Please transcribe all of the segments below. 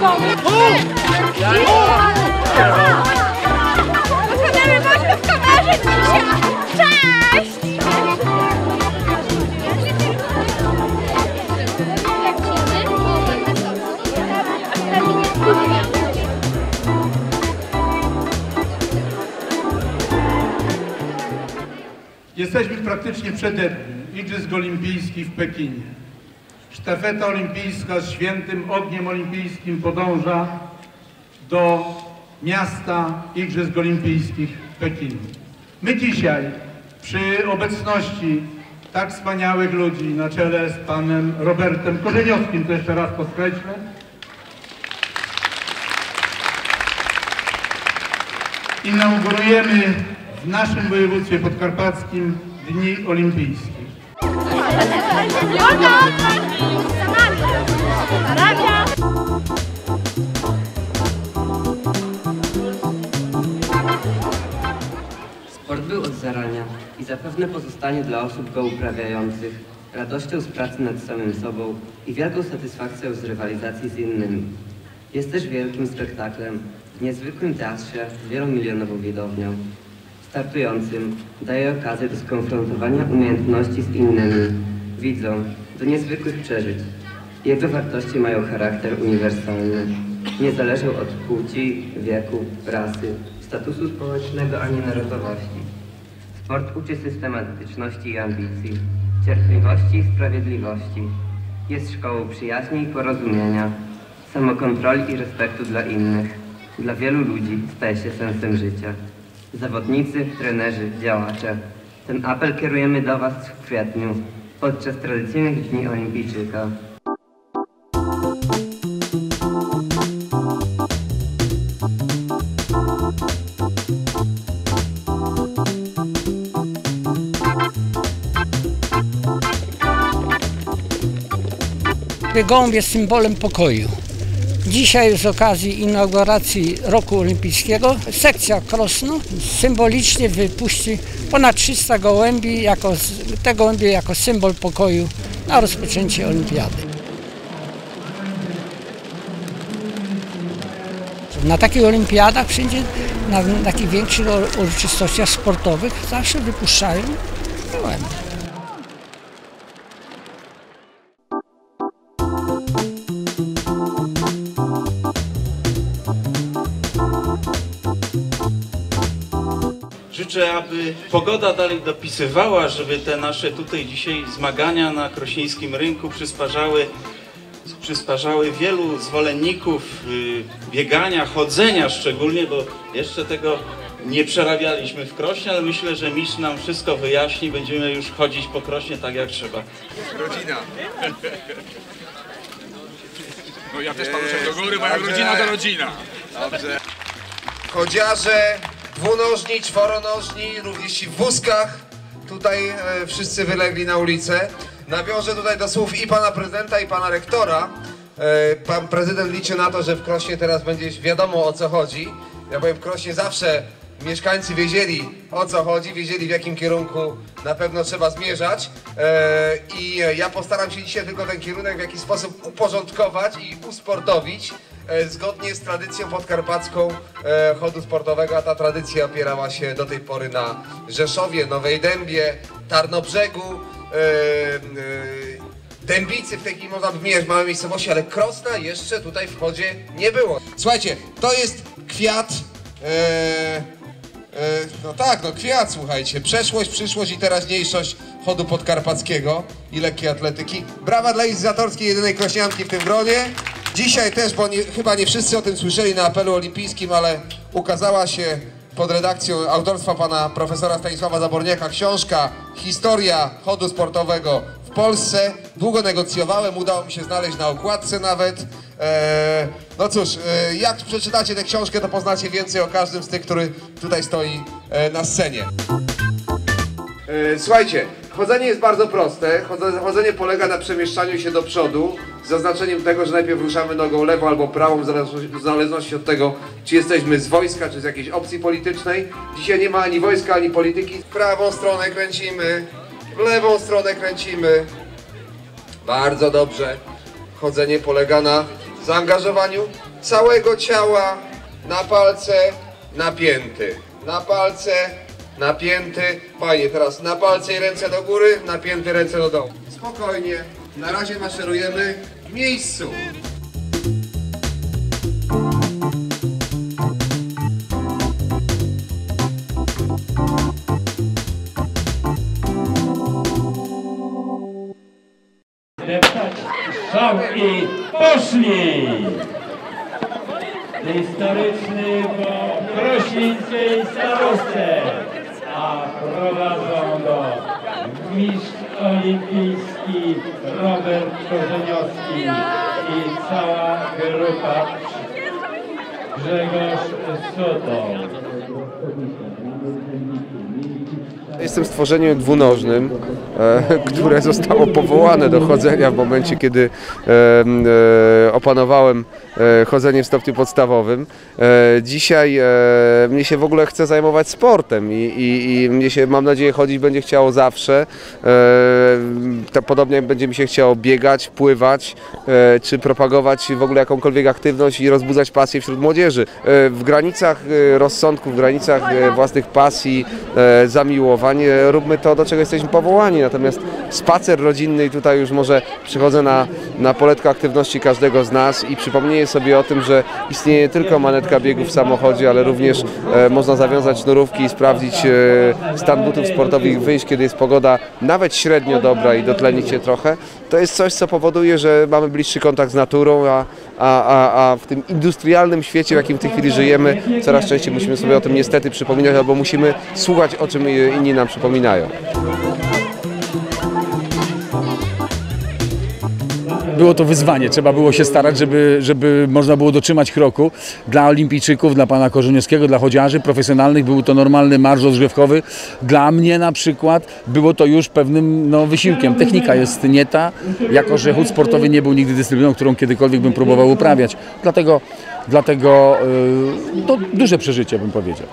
Kochany, bądźmy w kamerze dzisiaj! Cześć! Jesteśmy praktycznie przededniu Igrzysk Olimpijskich w Pekinie. Sztafeta olimpijska z świętym ogniem olimpijskim podąża do miasta Igrzysk Olimpijskich w Pekinie. My dzisiaj przy obecności tak wspaniałych ludzi na czele z panem Robertem Korzeniowskim, to jeszcze raz podkreślę, inaugurujemy w naszym województwie podkarpackim Dni Olimpijskie. Sport był od zarania i zapewne pozostanie dla osób go uprawiających radością z pracy nad samym sobą i wielką satysfakcją z rywalizacji z innymi. Jest też wielkim spektaklem w niezwykłym teatrze z wielomilionową widownią. Startującym daje okazję do skonfrontowania umiejętności z innymi, widzą, do niezwykłych przeżyć. Jego wartości mają charakter uniwersalny. Nie zależą od płci, wieku, rasy, statusu społecznego ani narodowości. Sport uczy systematyczności i ambicji, cierpliwości i sprawiedliwości. Jest szkołą przyjaźni i porozumienia, samokontroli i respektu dla innych. Dla wielu ludzi staje się sensem życia. Zawodnicy, trenerzy, działacze. Ten apel kierujemy do Was w kwietniu, podczas tradycyjnych Dni Olimpijczyka. Gołąb jest symbolem pokoju. Dzisiaj z okazji inauguracji roku olimpijskiego sekcja Krosno symbolicznie wypuści ponad 300 gołębi, jako, te gołębie jako symbol pokoju na rozpoczęcie olimpiady. Na takich olimpiadach, wszędzie na, takich większych ur- uroczystościach sportowych zawsze wypuszczają gołębie. Życzę, aby pogoda dalej dopisywała, żeby te nasze tutaj dzisiaj zmagania na krośnieńskim rynku przysparzały, przysparzały wielu zwolenników y, biegania, chodzenia szczególnie, bo jeszcze tego nie przerabialiśmy w Krośnie, ale myślę, że mistrz nam wszystko wyjaśni, będziemy już chodzić po Krośnie tak jak trzeba. Rodzina. No ja też patrzę do góry, bo jak rodzina to rodzina. Dobrze. Chodziarze, dwunożni, czworonożni, również ci w wózkach. Tutaj e, wszyscy wylegli na ulicę. Nawiążę tutaj do słów i pana prezydenta, i pana rektora. E, pan prezydent liczy na to, że w Krośnie teraz będzie wiadomo o co chodzi. Ja powiem, w Krośnie zawsze mieszkańcy wiedzieli o co chodzi, wiedzieli w jakim kierunku na pewno trzeba zmierzać. E, I ja postaram się dzisiaj tylko ten kierunek w jakiś sposób uporządkować i usportowić zgodnie z tradycją podkarpacką e, chodu sportowego, a ta tradycja opierała się do tej pory na Rzeszowie, Nowej Dębie, Tarnobrzegu, e, e, Dębicy w takiej można by wymieniać małe miejscowości, ale Krosna jeszcze tutaj w chodzie nie było. Słuchajcie, to jest kwiat. E, e, no tak, no kwiat, słuchajcie. Przeszłość, przyszłość i teraźniejszość chodu podkarpackiego i lekkiej atletyki. Brawa dla inicjatorskiej jedynej krośnianki w tym gronie. Dzisiaj też, bo nie, chyba nie wszyscy o tym słyszeli na apelu olimpijskim, ale ukazała się pod redakcją autorstwa pana profesora Stanisława Zaborniaka książka Historia chodu sportowego w Polsce. Długo negocjowałem, udało mi się znaleźć na okładce nawet. Eee, no cóż, e, jak przeczytacie tę książkę, to poznacie więcej o każdym z tych, który tutaj stoi e, na scenie. E, Słuchajcie, chodzenie jest bardzo proste. Chodze- Chodzenie polega na przemieszczaniu się do przodu z zaznaczeniem tego, że najpierw ruszamy nogą lewą albo prawą w zależności od tego, czy jesteśmy z wojska, czy z jakiejś opcji politycznej. Dzisiaj nie ma ani wojska, ani polityki. W prawą stronę kręcimy, w lewą stronę kręcimy. Bardzo dobrze. Chodzenie polega na zaangażowaniu całego ciała na palce napięty. Na palce napięty. Fajnie, teraz na palce i ręce do góry, napięty ręce do dołu. Spokojnie, na razie maszerujemy w miejscu. Są i poszli! Historyczny po krośnieńskiej starostce, a prowadzą go mistrz olimpijski Robert Korzeniowski i cała grupa Grzegorz Sutoł. Jestem stworzeniem dwunożnym, e, które zostało powołane do chodzenia w momencie, kiedy e, opanowałem chodzenie w stopniu podstawowym. E, dzisiaj e, mnie się w ogóle chce zajmować sportem i, i, i mnie się, mam nadzieję, chodzić będzie chciało zawsze. E, podobnie będzie mi się chciało biegać, pływać, e, czy propagować w ogóle jakąkolwiek aktywność i rozbudzać pasję wśród młodzieży. E, w granicach e, rozsądku, w granicach e, własnych pasji, e, zamiłowań, e, róbmy to, do czego jesteśmy powołani. Natomiast spacer rodzinny i tutaj już może przychodzę na, na poletko aktywności każdego z nas i przypomnienie sobie o tym, że istnieje nie tylko manetka biegu w samochodzie, ale również e, można zawiązać sznurówki i sprawdzić e, stan butów sportowych, wyjść, kiedy jest pogoda nawet średnio dobra i dotlenić się trochę. To jest coś, co powoduje, że mamy bliższy kontakt z naturą, a, a, a, a w tym industrialnym świecie, w jakim w tej chwili żyjemy, coraz częściej musimy sobie o tym niestety przypominać, albo musimy słuchać, o czym inni nam przypominają. Było to wyzwanie, trzeba było się starać, żeby, żeby można było dotrzymać kroku. Dla olimpijczyków, dla pana Korzeniowskiego, dla chodziarzy profesjonalnych był to normalny marsz rozgrzewkowy. Dla mnie na przykład było to już pewnym no, wysiłkiem. Technika jest nie ta, jako że chód sportowy nie był nigdy dyscypliną, którą kiedykolwiek bym próbował uprawiać. Dlatego, dlatego yy, to duże przeżycie bym powiedział.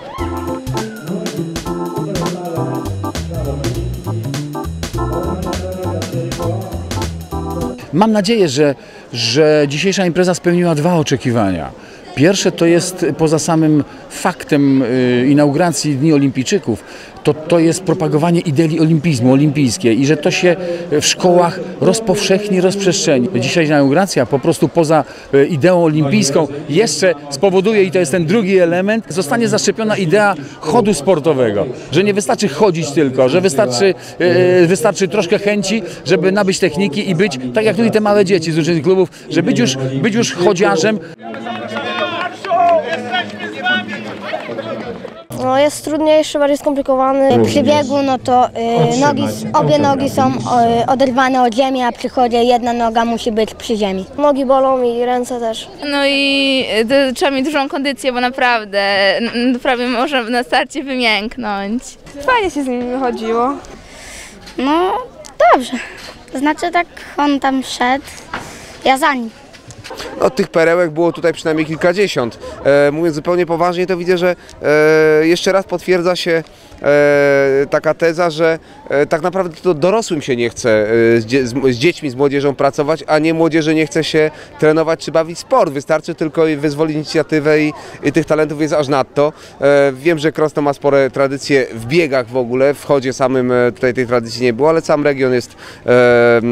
Mam nadzieję, że, że dzisiejsza impreza spełniła dwa oczekiwania. Pierwsze to jest poza samym faktem y, inauguracji Dni Olimpijczyków, to, to jest propagowanie idei olimpizmu, olimpijskiej i że to się w szkołach rozpowszechni, rozprzestrzeni. Dzisiejsza inauguracja po prostu poza y, ideą olimpijską jeszcze spowoduje, i to jest ten drugi element, zostanie zaszczepiona idea chodu sportowego, że nie wystarczy chodzić tylko, że wystarczy, y, wystarczy troszkę chęci, żeby nabyć techniki i być, tak jak tutaj te małe dzieci z różnych klubów, że być już, być już chodziarzem, No jest trudniejszy, bardziej skomplikowany. Przy biegu no to y, nogi, obie nogi są y, oderwane od ziemi, a przy chodzie jedna noga musi być przy ziemi. Nogi bolą i ręce też. No i y, trzeba mieć dużą kondycję, bo naprawdę n- prawie można na starcie wymięknąć. Fajnie się z nimi wychodziło. No dobrze. Znaczy tak on tam szedł, ja za nim. No, tych perełek było tutaj przynajmniej kilkadziesiąt. E, mówiąc zupełnie poważnie, to widzę, że e, jeszcze raz potwierdza się taka teza, że e, tak naprawdę to dorosłym się nie chce e, z, z, dziećmi, z młodzieżą pracować, a nie młodzieży nie chce się trenować czy bawić sport. Wystarczy tylko wyzwolić inicjatywę i, i tych talentów jest aż nadto. E, wiem, że Krosno ma spore tradycje w biegach w ogóle, w chodzie samym e, tutaj tej tradycji nie było, ale sam region jest e, e,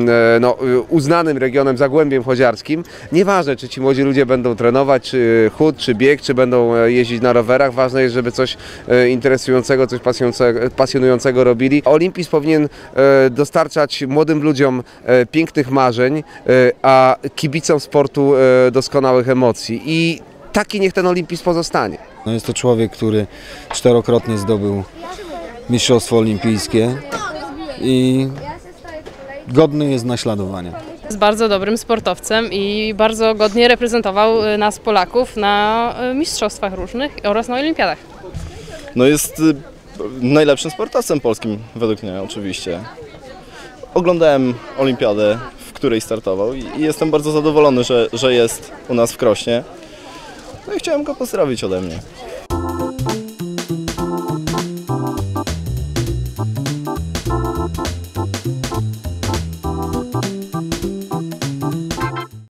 no, e, uznanym regionem, zagłębiem chodziarskim. Nieważne, czy ci młodzi ludzie będą trenować, czy chód, czy bieg, czy będą e, jeździć na rowerach, ważne jest, żeby coś e, interesującego, coś pasjonującego, pasjonującego robili. Olimpizm powinien e, dostarczać młodym ludziom e, pięknych marzeń, e, a kibicom sportu doskonałych emocji. I taki niech ten olimpizm pozostanie. No jest to człowiek, który czterokrotnie zdobył Mistrzostwo Olimpijskie i godny jest naśladowania. Jest bardzo dobrym sportowcem i bardzo godnie reprezentował nas Polaków na mistrzostwach różnych oraz na olimpiadach. No jest najlepszym sportowcem polskim według mnie oczywiście. Oglądałem olimpiadę, w której startował i jestem bardzo zadowolony, że, że jest u nas w Krośnie. No i chciałem go pozdrowić ode mnie.